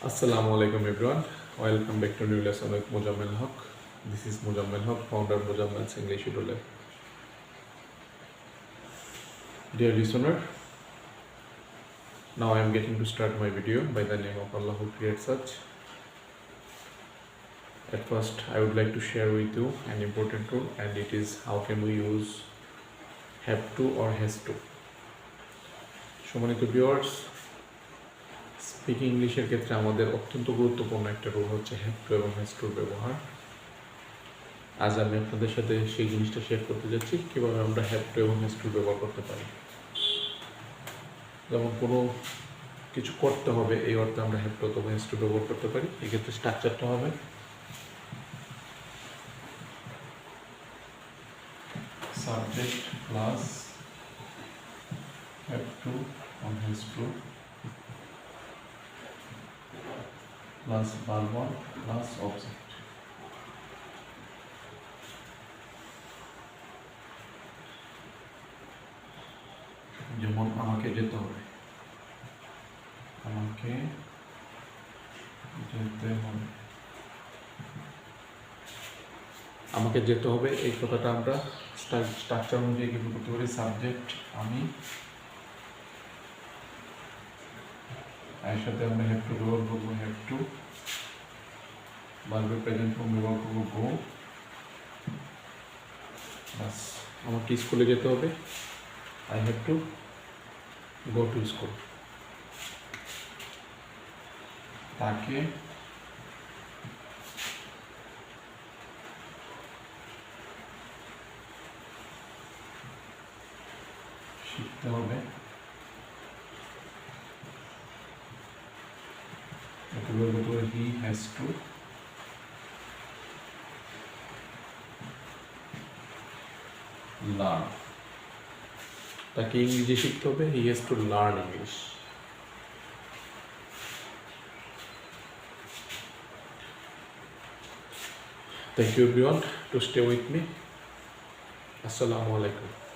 Alaikum everyone. Welcome back to new lesson with Mujammel Haq. This is Mujammel Haq, founder of Mujammel's English Tutorial. Dear listener, now I am getting to start my video by the name of Allah who creates such. At first, I would like to share with you an important tool, and it is how can we use have to or has to. সম্মানিত viewers speaking ইংলিশের ক্ষেত্রে আমাদের অত্যন্ত গুরুত্বপূর্ণ একটা role হচ্ছে have to এবং has টুর ব্যবহার। আজ আমি আপনাদের সাথে সেই জিনিসটা শেয়ার করতে যাচ্ছি, কীভাবে আমরা হ্যাভ টু এবং হ্যাজ টুর ব্যবহার করতে পারি। যেমন কোনো কিছু করতে হবে, এই অর্থে আমরা হ্যাভ টু অথবা হ্যাজ টু ব্যবহার করতে পারি, এক্ষেত্রে স্ট্রাকচারটা হবে। Subject plus have to or has verb one plus object. যেমন আমাকে যেতে হবে। আমাকে যেতে হবে। আমাকে যেতে হবে, এই কথাটা আমরা স্ট্রাকচার অনুযায়ী কি করতে পারি। সাবজেক্ট আমি এর সাথে আমরা হ্যাভ টু ব্যবহার করব হ্যাভ টু বারবে প্রেজেন্ট ফর্ম ব্যবহার করব গো বাস আমাকে স্কুলে যেতে হবে। I have to go to school তাকে শিখতে হবে। একে বলব তো হি হ্যাজ টু লার্ন তাকে ইংরেজি শিখতে হবে he has to learn English Thank you everyone to stay with me. Assalamu alaikum.